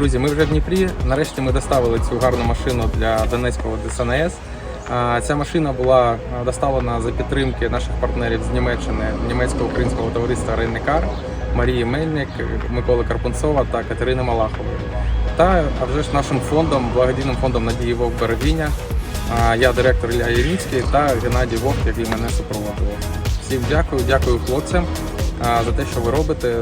Друзі, ми вже в Дніпрі. Нарешті ми доставили цю гарну машину для Донецького ДСНС. Ця машина була доставлена за підтримки наших партнерів з Німеччини, німецько-українського товариства Рейникар, Марії Мельник, Миколи Карпунцова та Катерини Малахової. Та а вже ж нашим фондом, благодійним фондом Надії Вовк Берегиня. Я директор Ілля Єрінський та Геннадій Вовк, який мене супроводив. Всім дякую, дякую хлопцям за те, що ви робите,